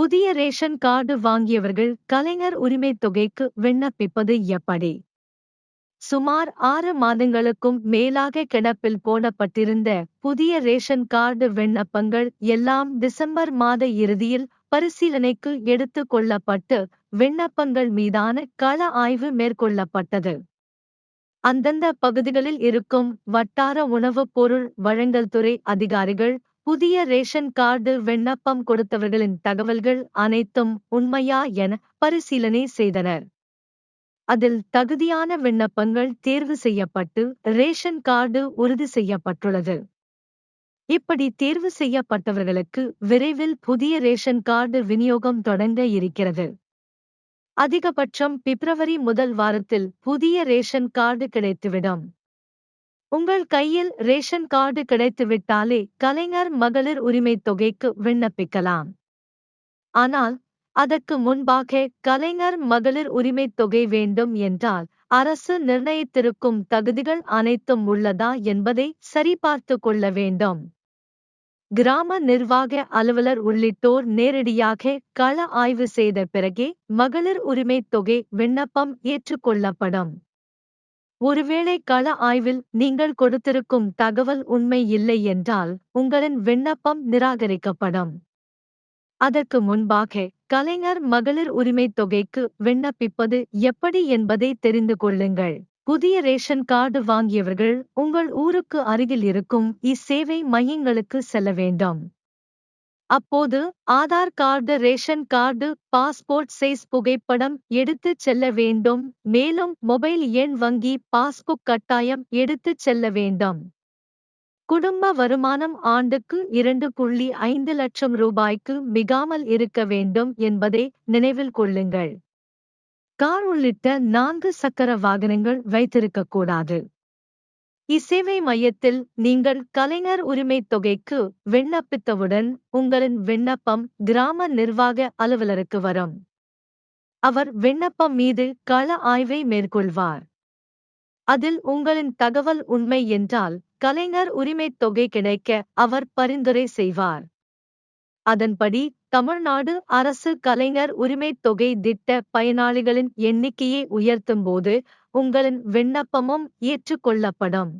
புதிய ration card வாங்கியவர்கள் கலைஞர் உரிமை தொகைக்கு விண்ணப்பிப்பது எப்படி? சுமார் ஆறு மாதங்களுக்கும் மேலாக கிடப்பில் போடப்பட்டிருந்த புதிய ரேஷன் கார்டு விண்ணப்பங்கள் எல்லாம் டிசம்பர் மாத இறுதியில் பரிசீலனைக்கு எடுத்துக் கொள்ளப்பட்டு விண்ணப்பங்கள் மீதான கள ஆய்வு மேற்கொள்ளப்பட்டது. அந்தந்த பகுதிகளில் இருக்கும் வட்டார உணவுப் பொருள் வழங்கல் துறை அதிகாரிகள் புதிய ரேஷன் கார்டு விண்ணப்பம் கொடுத்தவர்களின் தகவல்கள் அனைத்தும் உண்மையா என பரிசீலனை செய்தனர். அதில் தகுதியான விண்ணப்பங்கள் தேர்வு செய்யப்பட்டு ரேஷன் கார்டு உறுதி செய்யப்பட்டுள்ளது. இப்படி தேர்வு செய்யப்பட்டவர்களுக்கு விரைவில் புதிய ரேஷன் கார்டு விநியோகம் தொடங்க இருக்கிறது. அதிகபட்சம் பிப்ரவரி முதல் வாரத்தில் புதிய ரேஷன் கார்டு கிடைத்துவிடும். உங்கள் கையில் ரேஷன் கார்டு கிடைத்துவிட்டாலே கலைஞர் மகளிர் உரிமைத் தொகைக்கு விண்ணப்பிக்கலாம். ஆனால் அதற்கு முன்பாக கலைஞர் மகளிர் உரிமைத் தொகை வேண்டும் என்றால் அரசு நிர்ணயித்திருக்கும் தகுதிகள் அனைத்தும் உள்ளதா என்பதை சரிபார்த்து கொள்ள வேண்டும். கிராம நிர்வாக அலுவலர் உள்ளிட்டோர் நேரடியாக கள ஆய்வு செய்த பிறகே மகளிர் உரிமைத் தொகை விண்ணப்பம் ஏற்றுக்கொள்ளப்படும் ஒருவேளை கள ஆய்வில் நீங்கள் கொடுத்திருக்கும் தகவல் உண்மை இல்லை என்றால் உங்களின் விண்ணப்பம் நிராகரிக்கப்படும். அதற்கு முன்பாக கலைஞர் மகளிர் உரிமைத் தொகைக்கு விண்ணப்பிப்பது எப்படி என்பதை தெரிந்து கொள்ளுங்கள். புதிய ரேஷன் கார்டு வாங்கியவர்கள் உங்கள் ஊருக்கு அருகில் இருக்கும் இச்சேவை மையங்களுக்கு செல்ல வேண்டும். அப்போது Aadhaar card ration card passport size புகைப்படம் எடுத்துச் செல்ல வேண்டும். மேலும் மொபைல் எண் வங்கி பாஸ்புக் கட்டாயம் எடுத்துச் செல்ல வேண்டும். குடும்ப வருமானம் ஆண்டுக்கு இரண்டு புள்ளி ஐந்து லட்சம் ரூபாய்க்கு மிகாமல் இருக்க வேண்டும் என்பதை நினைவில் கொள்ளுங்கள். கார் உள்ளிட்ட நான்கு சக்கர வாகனங்கள் வைத்திருக்கக்கூடாது இசேவை மையத்தில் நீங்கள் கலைஞர் உரிமைத் தொகைக்கு விண்ணப்பித்தவுடன் உங்களின் விண்ணப்பம் கிராம நிர்வாக அலுவலருக்கு வரும். அவர் விண்ணப்பம் மீது கள ஆய்வை மேற்கொள்வார். அதில் உங்களின் தகவல் உண்மை என்றால் கலைஞர் உரிமைத் தொகை கிடைக்க அவர் பரிந்துரை செய்வார். அதன்படி தமிழ்நாடு அரசு கலைஞர் உரிமைத் தொகை திட்ட பயனாளிகளின் எண்ணிக்கையை உயர்த்தும்போது உங்களின் விண்ணப்பமும் ஏற்றுக்கொள்ளப்படும்.